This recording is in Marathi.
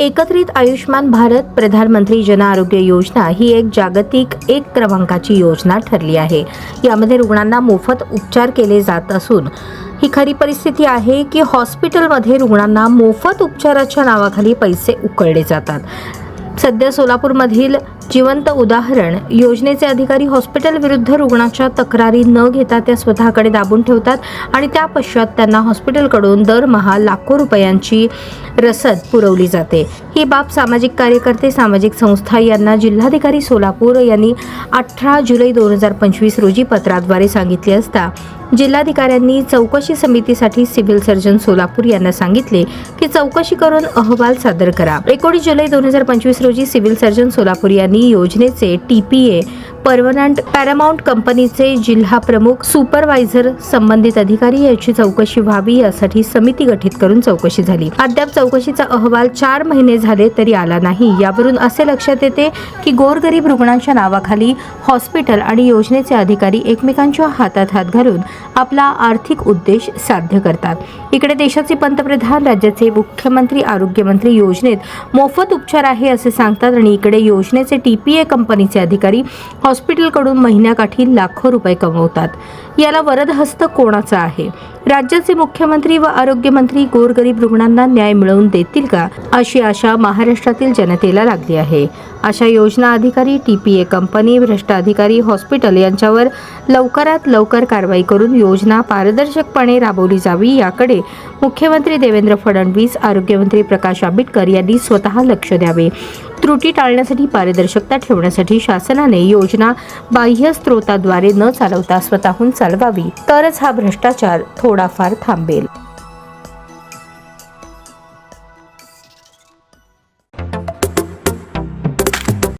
एकत्रित आयुष्मान भारत प्रधानमंत्री जन आरोग्य योजना ही एक जागतिक एक क्रमांकाची योजना ठरली आहे. यामध्ये रुग्णांना मोफत उपचार केले जात असून ही खरी परिस्थिती आहे की हॉस्पिटलमध्ये रुग्णांना मोफत उपचाराच्या नावाखाली पैसे उकळले जातात. सध्या सोलापूरमधील जिवंत उदाहरण योजनेचे अधिकारी हॉस्पिटल विरुद्ध रुग्णाच्या तक्रारी न घेता त्या स्वतःकडे दाबून ठेवतात आणि त्या पश्चात त्यांना हॉस्पिटलकडून दरमहा लाखो रुपयांची रसद पुरवली जाते. ही बाब सामाजिक कार्यकर्ते सामाजिक संस्था यांना जिल्हाधिकारी सोलापूर यांनी अठरा जुलै दोन हजार पंचवीस रोजी पत्राद्वारे सांगितले असता जिल्हाधिकाऱ्यांनी चौकशी समितीसाठी सिव्हिल सर्जन सोलापूर यांना सांगितले की चौकशी करून अहवाल सादर करा. एकोणीस जुलै दोन हजार पंचवीस रोजी सिव्हिल सर्जन सोलापूर यांनी योजनेचे टीपीए परमनंट पॅरामाउंट कंपनीचे जिल्हा प्रमुख सुपरवायझर संबंधित अधिकारी याची चौकशी व्हावी यासाठी समिती गठीत करून चौकशी झाली. अद्याप चौकशीचा अहवाल चार महिने झाले तरी आला नाही. यावरून असे लक्षात येते की गोरगरीब रुग्णांच्या नावाखाली हॉस्पिटल आणि योजनेचे अधिकारी एकमेकांच्या हातात हात घालून आपला आर्थिक उद्देश साध्य करतात. इकडे देशाचे पंतप्रधान राज्याचे मुख्यमंत्री आरोग्यमंत्री योजनेत मोफत उपचार आहे असे सांगतात आणि इकडे योजनेचे टीपीए कंपनीचे अधिकारी हॉस्पिटलकडून महिन्याकाठी लाखो रुपये कमवतात. याला वरदहस्त कोणाचा आहे? राज्याचे मुख्यमंत्री व आरोग्यमंत्री गोरगरीब रुग्णांना न्याय मिळवून देतील का? अशी आशा महाराष्ट्रातील जनतेला लागली आहे. अशा योजना अधिकारी टी पी ए कंपनी भ्रष्ट अधिकारी हॉस्पिटल यांच्यावर लवकरात लवकर कारवाई करून योजना पारदर्शकपणे राबवली जावी याकडे मुख्यमंत्री देवेंद्र फडणवीस आरोग्यमंत्री प्रकाश आंबेडकर यांनी स्वतः लक्ष द्यावे. त्रुटी टाळण्यासाठी पारदर्शकता ठेवण्यासाठी शासनाने योजना बाह्य स्त्रोताद्वारे न चालवता स्वतःहून चालवावी तरच हा भ्रष्टाचार थोडाफार थांबेल.